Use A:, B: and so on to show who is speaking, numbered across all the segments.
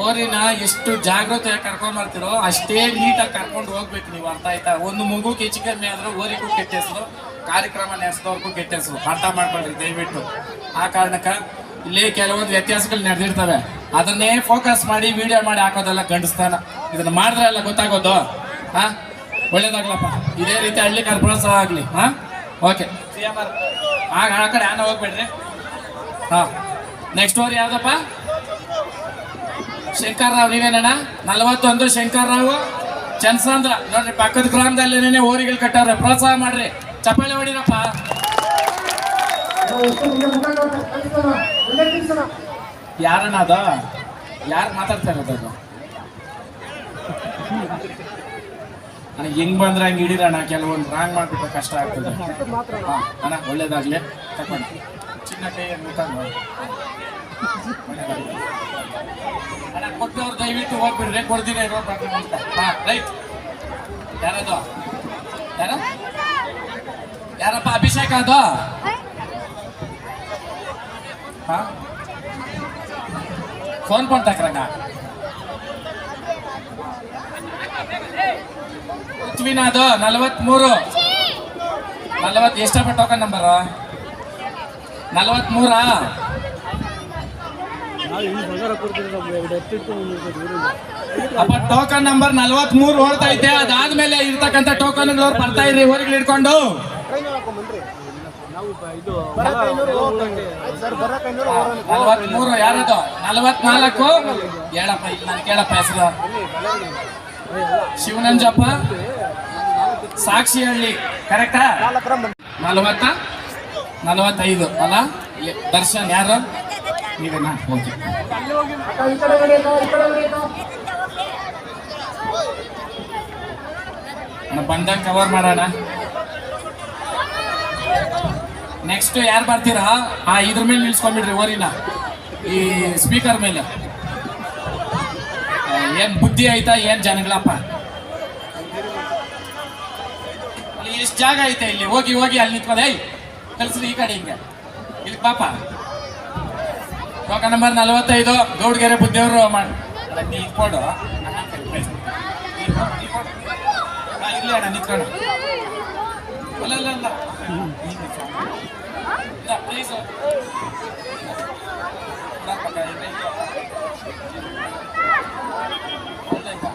A: ಓರಿನ ಎಷ್ಟು ಜಾಗ್ರತೆ ಕರ್ಕೊಂಡ್ ಬರ್ತಿರೋ ಅಷ್ಟೇ ನೀಟಾಗಿ ಕರ್ಕೊಂಡು ಹೋಗ್ಬೇಕು ನೀವು ಅರ್ಥ ಆಯ್ತಾ? ಒಂದು ಮಗು ಹೆಚ್ಚು ಕಮ್ಮಿ ಆದ್ರೂ ಓರಿಗೂ ಕೆಟ್ಟ ಹೆಸರು ಕಾರ್ಯಕ್ರಮ ನಡೆಸಿದವ್ರಿಗೂ ಕೆಟ್ಟ ಹೆಸರು. ಅರ್ಥ ಮಾಡ್ಕೊಳ್ರಿ ದಯವಿಟ್ಟು. ಆ ಕಾರಣಕ್ಕ ಇಲ್ಲಿ ಕೆಲವೊಂದು ವ್ಯತ್ಯಾಸಗಳು ನಡೆದಿರ್ತವೆ. ಅದನ್ನೇ ಫೋಕಸ್ ಮಾಡಿ ವಿಡಿಯೋ ಮಾಡಿ ಹಾಕೋದೆಲ್ಲ ಗಂಡಸ್ತಾನ. ಇದನ್ನ ಮಾಡಿದ್ರೆ ಎಲ್ಲ ಗೊತ್ತಾಗೋದು? ಹಾ? ಒಳ್ಳೇದಾಗ್ಲಪ್ಪ. ಇದೇ ರೀತಿ ಹಳ್ಳಿ ಕರ್ಪುರಸ ಆಗಲಿ ಆಗ್ಲಿ ಹಾ? ಓಕೆ ಆಗ ಆ ಕಡೆ ಆನ ಹೋಗ್ಬೇಡ್ರಿ. ಹಾ. ನೆಕ್ಸ್ಟ್ ಓರಿ ಯಾವ್ದಪ್ಪ? ಶಂಕರ್ ರಾವ್ ನೀವೇನಣ್ಣ? ನಲವತ್ತೊಂದು ಶಂಕರ್ ರಾವ್ ಚನ್ಸಂದ್ರ ನೋಡ್ರಿ, ಪಕ್ಕದ ಗ್ರಾಮದಲ್ಲಿ ಓರಿಗಳು ಕಟ್ಟಾರ ಪ್ರೋತ್ಸಾಹ ಮಾಡ್ರಿ. ಚಪ್ಪಾಳೆ ಹೊಡಿರಪ್ಪ. ಯಾರಣ್ಣ ಅದ? ಯಾರು ಮಾತಾಡ್ತಾ ಇರೋದು ಅದು? ಅಣ್ಣ ಹೆಂಗ್ ಬಂದ್ರೆ ಹಂಗೆ ಹಿಡೀರಣ್ಣ. ಕೆಲವೊಂದು ರಾಂಗ್ ಮಾಡ್ಬಿಟ್ಟು ಕಷ್ಟ ಆಗ್ತದೆ. ಅಣ್ಣ, ಒಳ್ಳೇದಾಗ್ಲಿ. ತಕೊಂಡು. ಚಿನ್ನ ಮುಟ್ಟಂಗ ಅಣ್ಣ ಕೊಟ್ಟವ್ರು ದಯವಿಟ್ಟು ಹೋಗ್ಬಿಡ್ರಿ ಹಾ ರೈಟ್ ಯಾರದು? ಯಾರ? ಯಾರಪ್ಪ, ಅಭಿಷೇಕ ಅದು? ಫೋನ್ ಫೋನ್ ತಕ್ರಂಗ ಪೃಥ್ವಿನ ಅದು, ನಲವತ್ಮೂರು. ನಲವತ್ ಎಷ್ಟ ಟೋಕನ್ ನಂಬರ್? ನಲವತ್ಮೂರ? ಟೋಕನ್ ನಂಬರ್ ನಲ್ವತ್ ಮೂರು ಐತೆ ಅದಾದ್ಮೇಲೆ ಇರ್ತಕ್ಕಂಥ ಟೋಕನ್ ಬರ್ತಾ ಇರ್ರಿ ಹೊರಗೆ ಹಿಡ್ಕೊಂಡು ಮೂರು ಯಾರದು? ನಲವತ್ನಾಲ್ಕು? ಹೇಳಪ್ಪ ನಾನು ಕೇಳಪ್ಪ ಹೆಸರು. ಶಿವನಂಜಪ್ಪ. ಕರೆಕ್ಟಾ ನಲವತ್ತ? ನಲವತ್ತೈದು, ಅಲ್ಲ? ದರ್ಶನ್ ಯಾರು? ನೀವೇನಾ ಓಕೆ ಬಂದಾಗ ಕವರ್ ಮಾಡೋಣ. ನೆಕ್ಸ್ಟ್ ಯಾರು ಬರ್ತೀರಾ? ಆ ಇದ್ರ ಮೇಲೆ ನಿಲ್ಸ್ಕೊಂಡ್ಬಿಡ್ರಿ, ಓರಿನ. ಈ ಸ್ಪೀಕರ್ ಮೇಲೆ. ಏನ್ ಬುದ್ಧಿ ಆಯ್ತಾ, ಏನ್ ಜನಗಳಪ್ಪ? ಅಲ್ಲಿ ಎಷ್ಟು ಜಾಗ ಐತೆ ಇಲ್ಲಿ. ಹೋಗಿ ಹೋಗಿ ಅಲ್ಲಿ ನಿಂತ್ಕೊಂಡೆ ಕಲ್ಸ್ರಿ ಈ ಕಡೆ ಹಿಂಗೆ. ಇಲ್ಲಿ ಪಾಪ. ಟೋಕನ್ ನಂಬರ್ ನಲವತ್ತೈದು ಗೌಡ್ಗೆರೆ ಬುದ್ಧಿಯವರು ಮಾಡಿ ಇಟ್ಕೊಡು ಇರ್ಲಿ ಅಣ್ಣ ನಿಂತ್ಕೊಂಡು. ಅಲ್ಲ ಅಲ್ಲ ನೀನ್ ನಿಂತ್ಕೊ. ಇಲ್ಲ, please. ಇಲ್ಲ, ಪಕ್ಕ, ಇಲ್ಲ, ಇಲ್ಲ. ಇಲ್ಲ, ಇಲ್ಲ.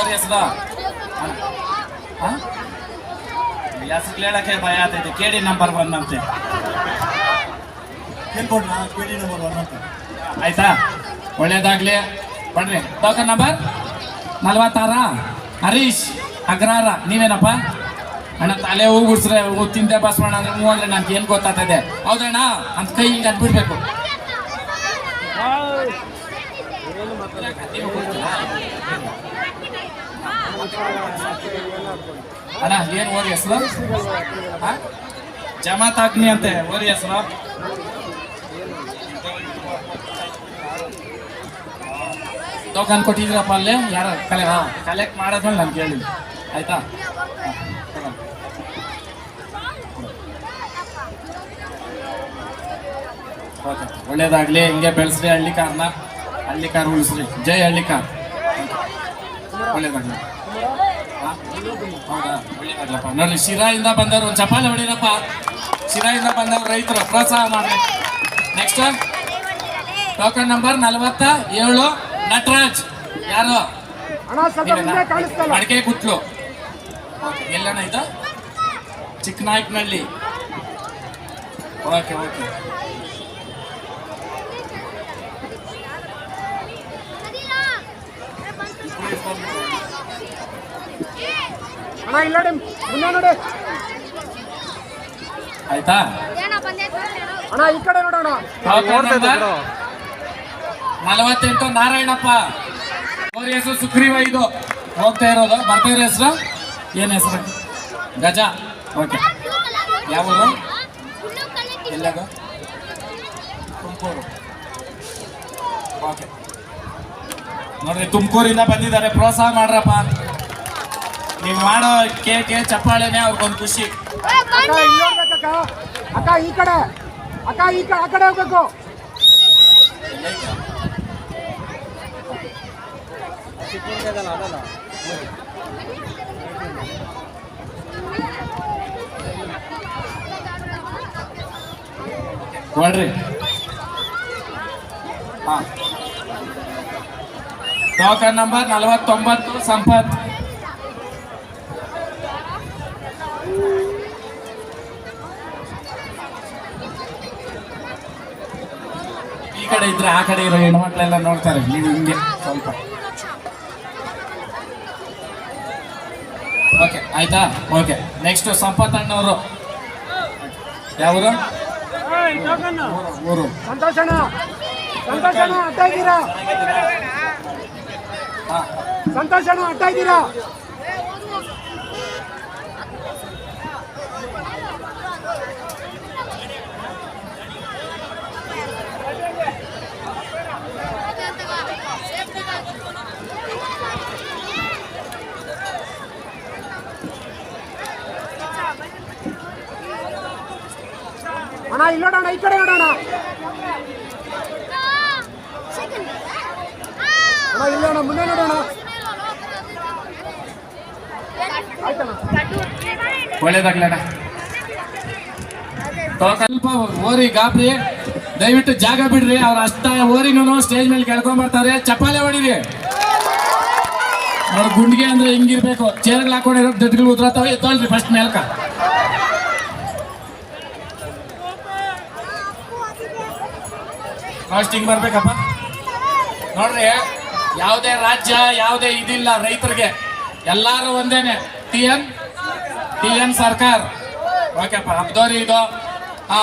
A: ಬರೀ ಹೆಸರು? ಹೆಸರು ಹೇಳಕ್ಕೆ ಭಯ ಆಗ್ತೈತೆ. ಕೇಳಿ ನಂಬರ್ ಒನ್ ಅಂತೆ.
B: ಹೇಳ್ಕೊಡ್ಲ? ಡಿ ನಂಬರ್ ಒನ್ ಅಂತ.
A: ಆಯ್ತಾ? ಒಳ್ಳೇದಾಗ್ಲಿ. ಬಡ್ರಿ ಟೋಕನ್ ನಂಬರ್ ನಲ್ವತ್ತಾರ? ಹರೀಶ್ ಅಗ್ರಾರ. ನೀವೇನಪ್ಪ? ಅಣ್ಣ ತಲೆ ಹೂ ಗುಡ್ಸ್ರೆ ಹೂ ತಿಂದೆ ಬಸ್ ಮಾಡ ಅಂದ್ರೆ ಹೂ ಅಂದ್ರೆ ನನ್ಗೆ ಏನ್ ಗೊತ್ತಾಗ್ತದೆ ಹೌದಣ್ಣ? ಅಂತ ಕೈ ಹಿಂಗೆ ಅನ್ಬಿಡ್ಬೇಕು ಅಣ್ಣ, ಏನು ಓರಿ ಹೆಸರು? ಜಮಾತ್ ಅಗ್ನಿ ಅಂತೆ ಓರಿ ಹೆಸರು. ಟೋಕನ್ ಕೊಟ್ಟಿದ್ರಪ್ಪ ಅಲ್ಲಿ? ಯಾರ ಕಲೆ ಹಾ ಕಲೆಕ್ಟ್ ಮಾಡೋದ್ಮೇಲೆ ನಾನು ಕೇಳಿ ಆಯ್ತಾ. ಓಕೆ. ಒಳ್ಳೇದಾಗ್ಲಿ, ಹಿಂಗೆ ಬೆಳೆಸ್ರಿ ಹಳ್ಳಿ ಕಾರ್ನ. ಹಳ್ಳಿ ಕಾರ್ ಉಳಿಸ್ರಿ. ಜೈ ಹಳ್ಳಿಕಾರ್. ಕಾರ್ ಒಳ್ಳೇದಾಗ್ಲಿ? ಹೌದಾ? ಒಳ್ಳೇದಾಗ್ಲಪ್ಪ. ನೋಡ್ರಿ ಶಿರಾಯಿಂದ ಬಂದವರು ಒಂದು ಚಪಾಲೆ ಹೊಡಿರಪ್ಪ. ಶಿರಾಯಿಂದ ಬಂದವರು ರೈತರು. ಪ್ರೋತ್ಸಾಹ ಮಾಡ್ರಿ. ನೆಕ್ಸ್ಟ್ ಟೋಕನ್ ನಂಬರ್ ನಲವತ್ತ ಏಳು. ನಟರಾಜ್. ಯಾರು? ಮಡಿಕೆ ಕುಟ್ಲು ಎಲ್ಲಣ ಇದು? ಚಿಕ್ಕನಾಯಕನಹಳ್ಳಿ ಓಕೆ ಓಕೆ
C: ಅಣ್ಣ ಇಲ್ಲ ನೋಡಿ ಮುಂದೆ ನೋಡಿ.
A: ಆಯ್ತಾ?
C: ಅಣ್ಣ ಈ ಕಡೆ ನೋಡೋಣ
A: ನಲವತ್ತೆಂಟು ನಾರಾಯಣಪ್ಪ. ಅವ್ರ ಹೆಸರು ಸುಗ್ರೀವ ಇದು. ಹೋಗ್ತಾ ಇರೋದು. ಬರ್ತಾ ಇರೋ ಹೆಸರು? ಏನ್ ಹೆಸರು? ಗಜ. ಓಕೆ. ಯಾವೂರು? ಎಲ್ಲಾಗ? ಎಲ್ಲದು ತುಮಕೂರು ಓಕೆ. ನೋಡ್ರಿ ತುಮಕೂರಿಂದ ಬಂದಿದ್ದಾರೆ. ಪ್ರೋತ್ಸಾಹ ಮಾಡ್ರಪ್ಪ. ನೀವು ಮಾಡೋ ಕೇಕೆ ಚಪ್ಪಾಳೆನೆ ಅವ್ರಿಗೊಂದು ಖುಷಿ.
C: ಅಕ್ಕ ಇಲ್ಲಿ ಅಕ್ಕ. ಈ ಕಡೆ. ಅಕ್ಕ ಈ ಕಡೆ ಆ ಕಡೆ ಹೋಗ್ಬೇಕು.
A: ನೋಡ್ರಿ. ಹಾ. ಟೋಕನ್ ನಂಬರ್ ನಲವತ್ತೊಂಬತ್ತು ಸಂಪತ್. ಈ ಕಡೆ ಇದ್ರೆ ಆ ಕಡೆ ಇರೋ ಹೆಣ್ಮಕ್ಳೆಲ್ಲ ನೋಡ್ತಾರೆ. ನೀವು ಹಿಂಗೆ ಸ್ವಲ್ಪ. ಓಕೆ ಆಯ್ತಾ? ಓಕೆ ನೆಕ್ಸ್ಟ್ ಸಂಪತ್ ಅಣ್ಣವರು. ಯಾವರು? ಊರು
C: ಸಂತೋಷ ಸಂತೋಷಣ ಅಡ್ಡ ಅಣ್ಣ ಇದ್ದೀರಾ? ಅಣ್ಣ ಇಲ್ಲಿ ನೋಡೋಣ ಈ ಕಡೆ ನೋಡೋಣ ಅಣ್ಣ. ಇಲ್ಲೋಣ ಮುಂದೆ ನೋಡೋಣ
A: ಒಳ್ಳೇದಾಗ್ಲಣ್ಣ ಸ್ವಲ್ಪ ಓರಿ ಗಾಬ್ರಿ, ದಯವಿಟ್ಟು ಜಾಗ ಬಿಡ್ರಿ. ಅವ್ರ ಅಷ್ಟ ಓರಿನೂ ಸ್ಟೇಜ್ ಮೇಲೆ ಕೆಳ್ಕೊಂಡ್ ಬರ್ತಾರೆ. ಚಪ್ಪಾಳೆ ಹೊಡಿರಿ. ಅವ್ರ ಗುಂಡಿಗೆ ಅಂದ್ರೆ ಹಿಂಗಿರ್ಬೇಕು. ಚೇರ್ಗಳು ಹಾಕೊಂಡಿರೋ ದಡ್ಗಳು ಉದ್ರತಾವೆ. ಎತ್ತೊಳ್ರಿ ಫಸ್ಟ್ ಮೇಲ್ಕ. ಫಸ್ಟ್ ಹಿಂಗ್ ಬರ್ಬೇಕಪ್ಪ. ನೋಡ್ರಿ, ಯಾವುದೇ ರಾಜ್ಯ, ಯಾವುದೇ ಇದಿಲ್ಲ ರೈತರಿಗೆ. ಎಲ್ಲಾರು ಒಂದೇನೆ. ಟಿ ಎನ್ ಟಿ ಎನ್ ಸರ್ಕಾರ ಓಕೆಪ್ಪ ಹಬ್ದವ್ರಿ ಇದು. ಹಾ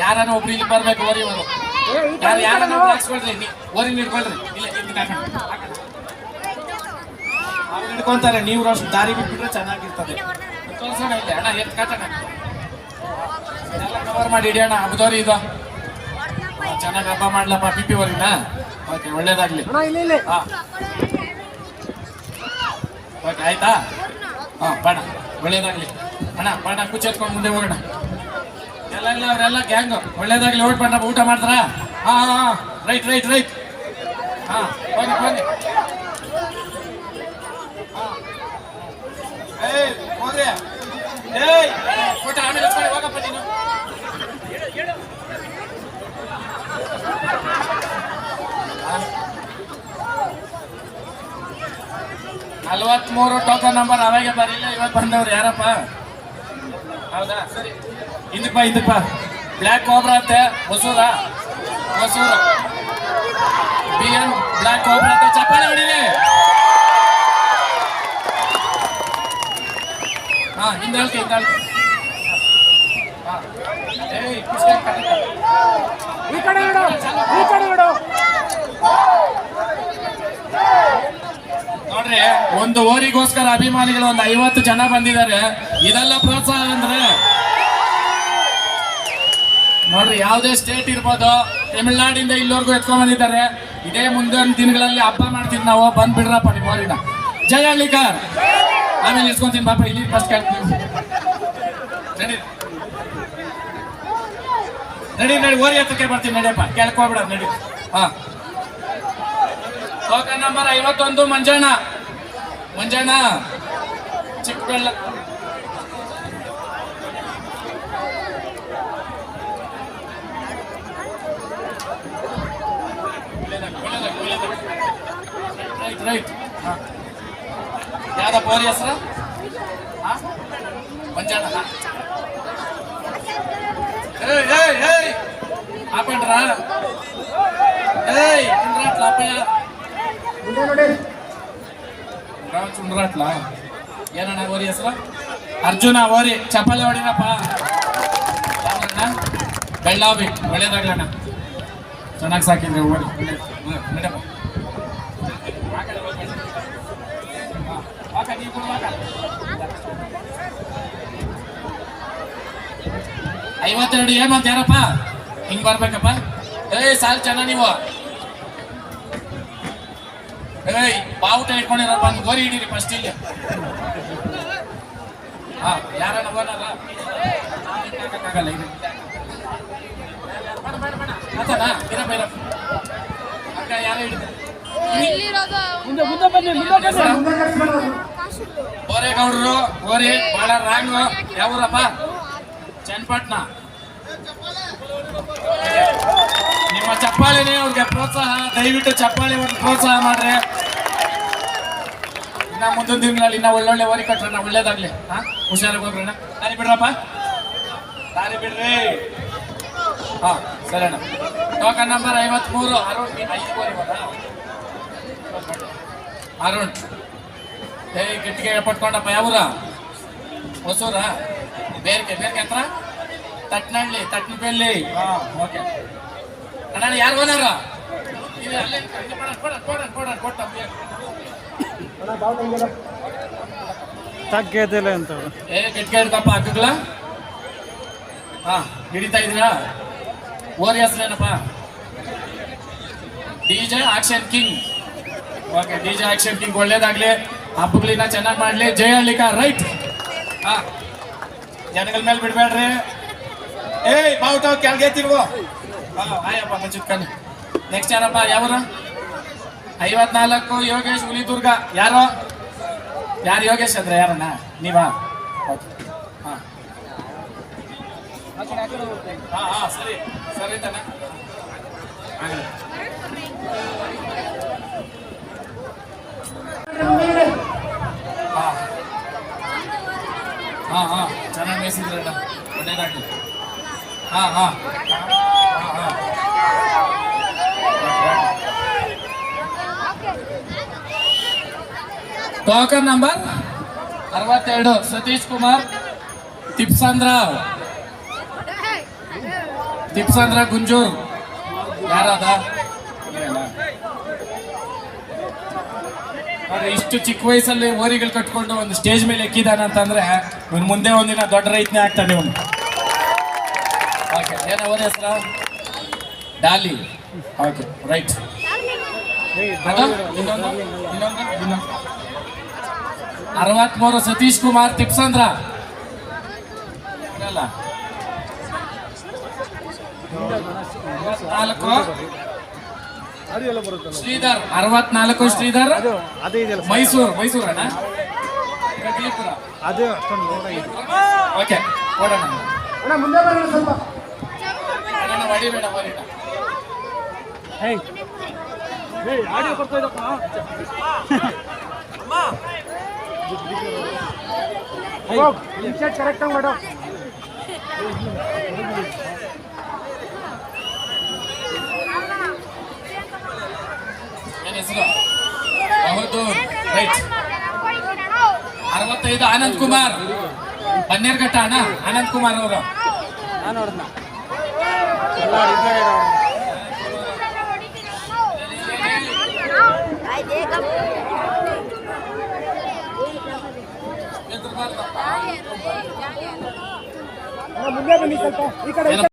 A: ಯಾರನ್ನ ಒಬ್ರು ಇಲ್ಲಿ ಬರ್ಬೇಕು ಓರಿ ಅವರು ಯಾರು ಯಾರನ್ನ ಹಾಕ್ಸ್ಕೊಳ್ರಿ ಓರಿ ಹಿಡ್ಕೊಳ್ರಿ ಇಲ್ಲ ಹಿಡ್ಕೊಂತಾರೆ ನೀವು ಅಷ್ಟು ದಾರಿ ಬಿಟ್ಬಿಟ್ರೆ ಚೆನ್ನಾಗಿರ್ತದೆ. ತೋರ್ಸೋಣ ಇಲ್ಲಿ ಅಣ್ಣ ಕಟ್ಟಣ ಎಲ್ಲ ಕವರ್ ಮಾಡಿ ಹಿಡಿಯೋಣ ಹಬ್ದವ್ರಿ ಇದು. ಚೆನ್ನಾಗಿ ಹಬ್ಬ ಮಾಡ್ಲಪ್ಪ ಬಿ ಪಿ ಓರಿನ. ಓಕೆ ಒಳ್ಳೇದಾಗ್ಲಿ.
C: ಅಣ್ಣ ಇಲ್ಲಿ ಇಲ್ಲಿ.
A: ಹಾ. ಓಕೆ ಆಯ್ತಾ? ಹಾ ಬೇಡ ಒಳ್ಳೇದಾಗ್ಲಿ. ಅಣ್ಣ ಬೇಡ ಕುಚ್ಚೆತ್ಕೊಂಡು ಮುಂದೆ ಹೋಗೋಣ. ಎಲ್ಲ ಇಲ್ಲ ಅವರೆಲ್ಲ ಗ್ಯಾಂಗ್. ಒಳ್ಳೇದಾಗ್ಲಿ ಓಟ್ ಬಣ್ಣ ಊಟ ಮಾಡ್ತಾರ? ಹಾ ಹಾ ರೈಟ್ ರೈಟ್ ರೈಟ್. ಹಾ ಬನ್ನಿ ಬನ್ನಿ ಹಾ. ಏಯ್, ಹೋಗ್ರಿ. ಏಯ್ ಊಟ ಆಮೇಲೆ ಹೋಗಪ್ಪ ನೀನು. ನಲ್ವತ್ಮೂರು ಟೋಕನ್ ನಂಬರ್ ಅವಾಗೆ ಬರಲಿಲ್ಲ, ಇವಾಗ ಬಂದವ್ರು ಯಾರಪ್ಪ? ಹೌದಾ? ಸರಿ. ಇದಪ್ಪ ಇದಪ್ಪ ಬ್ಲ್ಯಾಕ್ ಕೋಬ್ರಾ ಅಂತೆ, ಹೊಸೂರ. ಹೊಸೂರ. ಬಿ ಎನ್ ಬ್ಲ್ಯಾಕ್ ಕೋಬ್ರಾ ಅಂತೆ. ಚಪ್ಪಾಳೆ ಹೊಡಿಲಿ. ಹಾ, ಹಿಂದೆ ಹೇಳ್ತಿ ಹಿಂದೆ ಹೇಳ್ತಿ.
C: ಈ ಕಡೆ ಈ ಕಡೆ ನೋಡು
A: ನೋಡ್ರಿ, ಒಂದು ಓರಿಗೋಸ್ಕರ ಅಭಿಮಾನಿಗಳು ಒಂದು ಐವತ್ತು ಜನ ಬಂದಿದ್ದಾರೆ. ಇದೆಲ್ಲ ಪ್ರೋತ್ಸಾಹ ಅಂದ್ರೆ? ನೋಡ್ರಿ, ಯಾವುದೇ ಸ್ಟೇಟ್ ಇರ್ಬೋದು, ತಮಿಳ್ನಾಡಿಂದ ಇಲ್ಲಿವರೆಗೂ ಎತ್ಕೊಂಡ್ ಬಂದಿದ್ದಾರೆ. ಇದೇ ಮುಂದಿನ ದಿನಗಳಲ್ಲಿ ಹಬ್ಬ ಮಾಡ್ತೀವಿ ನಾವು, ಬಂದ್ಬಿಡ್ರಪ್ಪ ನಿಮ್ಮ ಊರಿನ. ಜಯ ಹಳ್ಳಿಕಾರ್. ಆಮೇಲೆ ಇಸ್ಕೊಂತೀನಿ ಬಾಪ ಇಲ್ಲಿ ಫಸ್ಟ್ ಕೇಳ್ತೀನಿ. ನಡಿ. ನಡಿ ಓರಿ ಹತ್ತಕ್ಕೆ ಬರ್ತೀನಿ, ನಡಿಯಪ್ಪ. ಕೇಳ್ಕೊಬಿಡ ನಡಿ. ಹಾ. ಟೋಕನ್ ನಂಬರ್ ಐವತ್ತೊಂದು, ಮಂಜಣ್ಣ. ಮಂಜಣ್ಣ ಚಿಕ್ಕಬೆಳ್ಳ ರೈಟ್ ರೈಟ್ ಯಾವ್ದ ಬೋರಿ ಹೆಸರು ಮಂಜಣ್ಣ ಏಯ್ ಏಯ್ ಏಯ್ ಹಾಕೊಂಡ್ರ ಏಯ್ ಕುಂಡ್ರಾಟ್ಲ ಅಪ್ಪಯ್ಯ
C: ಮುಂದೆ ನೋಡಿ
A: ಚುಂಡ್ರಾಟ್ಲ ಏನಣ್ಣ ಓರಿ ಹೆಸರು? ಅರ್ಜುನ ಓರಿ ಚಪ್ಪಾಳೆ ಹೊಡಿನಪ್ಪ. ಬೆಳ್ಳಾವಿ. ಒಳ್ಳೇದಾಗ್ಲಣ್ಣ. ಚೆನ್ನಾಗಿ ಸಾಕಿದ್ರೆ ಓಡಿ ಮೇಡಮ್. ಐವತ್ತೆರಡು ಏಮಂತ ಯಾರಪ್ಪ ಹಿಂಗ್ ಬರ್ಬೇಕಪ್ಪ. ಏಯ್, ಸಾಲ್ ಚೆನ್ನ ನೀವು. ಏಯ್ ಬಾವುಟ ಇಟ್ಕೊಂಡಿರಪ್ಪ ಬಂದು ಗೋರಿ ಹಿಡೀರಿ ಫಸ್ಟ್ ಇಲ್ಲಿ. ಹಾ ಇದು. ಆತನಾ? ಅಕ್ಕ ಯಾರು ಹಿಡಿದ
D: ಇಲ್ಲಿರೋದು
C: ಮುಂದೆ ಮುಂದೆ ಬನ್ನಿ ಮುಂದೆ ಬನ್ನಿ.
A: ಓರೇಗೌಡರು ಓರಿ ಬಹಳ ರಾಂಗು ಯಾವೂರಪ್ಪ? ಚನ್ನಪಟ್ಟಣ. ನಿಮ್ಮ ಚಪ್ಪಾಳಿನೇ ಅವ್ರಿಗೆ ಪ್ರೋತ್ಸಾಹ, ದಯವಿಟ್ಟು ಚಪ್ಪಾಳಿ ಒಂದು ಪ್ರೋತ್ಸಾಹ ಮಾಡ್ರಿ. ಇನ್ನ ಮುಂದಿನ ದಿನಗಳಲ್ಲಿ ಇನ್ನ ಒಳ್ಳೊಳ್ಳೆ ಓರಿ ಕಟ್ರಣ್ಣ ಒಳ್ಳೇದಾಗ್ಲಿ. ಹಾ? ಹುಷಾರಾಗಿ ಹೋಗ್ರಣ್ಣ ದಾರಿ ಬಿಡ್ರಪ್ಪ? ದಾರಿ ಬಿಡ್ರಿ. ಹಾ, ಸರಿ ಅಣ್ಣ. ಟೋಕನ್ ನಂಬರ್ ಐವತ್ಮೂರು, ಅರುಣ್ ಅರುಣ್. ಏ ಗಟ್ಟಿಗೆ ಪಟ್ಕೊಂಡಪ್ಪ ಯಾವೂರ? ಹೊಸೂರ? ಬೇರೆ ಬೇರೆ ಹತ್ರ? ತಟ್ನಳ್ಳಿ ತಟ್ನಪಲ್ಲಿ ಹಾ ಓಕೆ. ಅಣ್ಣ ಯಾರು ಓನರ?
B: ತಗ್ಗದಿಲ್ಲ ಅಂತ
A: ಏ ಗಟ್ಟಿಗೆ ಹಿಡ್ಕಪ್ಪ ಹಾಕಗ್ಲ ಹಾ ಹಿಡಿತಾ ಇದೀರಾ ಓರಿ ಹೆಸರೇನಪ್ಪ DJ action king. Okay DJ action king ಒಳ್ಳೇದಾಗ್ಲಿ. ಹಬ್ಬಗಳಿನ ಚೆನ್ನಾಗಿ ಮಾಡ್ಲಿ. ಜಯ ಹಳ್ಳಿಕ ರೈಟ್. ಹಾ. ಜನಗಳ ಮೇಲೆ ಬಿಡ್ಬೇಡ್ರಿ. ಏಯ್, ಬಾವುಟ, ಕೆಳಗೆ ಹಾ ಆಯಪ್ಪ ಮಂಜುತ್ ಕಣ್ಣು. ನೆಕ್ಸ್ಟ್ ಯಾರಪ್ಪ, ಯಾವ್ರ? ಐವತ್ನಾಲ್ಕು ಯೋಗೇಶ್ ಹುಲಿದುರ್ಗ. ಯಾರು? ಯಾರು ಯೋಗೇಶ್ ಅಂದ್ರೆ ಯಾರಣ್ಣ? ನೀವಾ? ಹಾಂ. ಹಾ ಸರಿ. ಸರಿ ತಣ್ಣ ಹಾ ಹಾ. ಚೆನ್ನಾಗಿ ಮೇಯಿಸಿದ್ರಣ್ಣ. ಒಳ್ಳೇದಾಗ್ಲಿ. ಹಾ ಹಾ ಹಾ ಹಾ ಟೋಕನ್ ನಂಬರ್ ಅರವತ್ತೆರಡು ಸತೀಶ್ ಕುಮಾರ್ ತಿಪ್ಸಂದ್ರ ತಿಪ್ಸಂದ್ರ ಗುಂಜೂರ್ ಯಾರದ ಅವ್ರು ಇಷ್ಟು ಚಿಕ್ಕ ವಯಸ್ಸಲ್ಲಿ ಓರಿಗಳು ಕಟ್ಕೊಂಡು ಒಂದು ಸ್ಟೇಜ್ ಮೇಲೆ ಎಕ್ಕಿದಾನ ಅಂತಂದ್ರೆ ಇವ್ನು ಮುಂದೆ ಒಂದಿನ ದೊಡ್ಡ ರೈತನೇ ಆಗ್ತಾನೆ ಇವನು. ಓಕೆ ಏನು ಅವರ ಹೆಸರು ಡಾಲಿ. ಓಕೆ ರೈಟ್ ಅರವತ್ಮೂರು ಸತೀಶ್ ಕುಮಾರ್ ತಿಪ್ಸಂದ್ರ. ಅಲ್ಲ ನಾಲ್ಕು ಶ್ರೀಧರ್. ಅರವತ್ನಾಲ್ಕು ಶ್ರೀಧರ್.
B: ಅದು ಅದೇ ಇದೆಯಲ್ಲ
A: ಮೈಸೂರು ಅಣ್ಣ ಓಕೆ
B: ಅದೇ ಅಷ್ಟೊಂದು ನೋಡಾಗಿದೆ
A: ಓಕೆ ಕೊಡೋಣ
B: ಹೇಯ್. ಹೇಯ್ ಆಡಿಯೋ ಬರ್ತಾ ಇದಪ್ಪ
C: ಹೋಗ್ ಇನ್ಸೆಟ್ ಕರೆಕ್ಟ್ ಆಗಿ ಮಾಡು.
A: ಏನ್ ಹೆಸರು? ರೈಟ್. ಅರವತ್ತೈದು ಆನಂದ್ ಕುಮಾರ್. ಬನ್ನೇರ್ಘಟ್ಟ ಅಣ್ಣ ಆನಂದ್ ಕುಮಾರ್ ಅವರು.
B: ನಾನು
C: ಅಣ್ಣ ಮುಂದೆ ಬನ್ನಿ ಸ್ವಲ್ಪ ಈ ಕಡೆ ಈ ಕಡೆ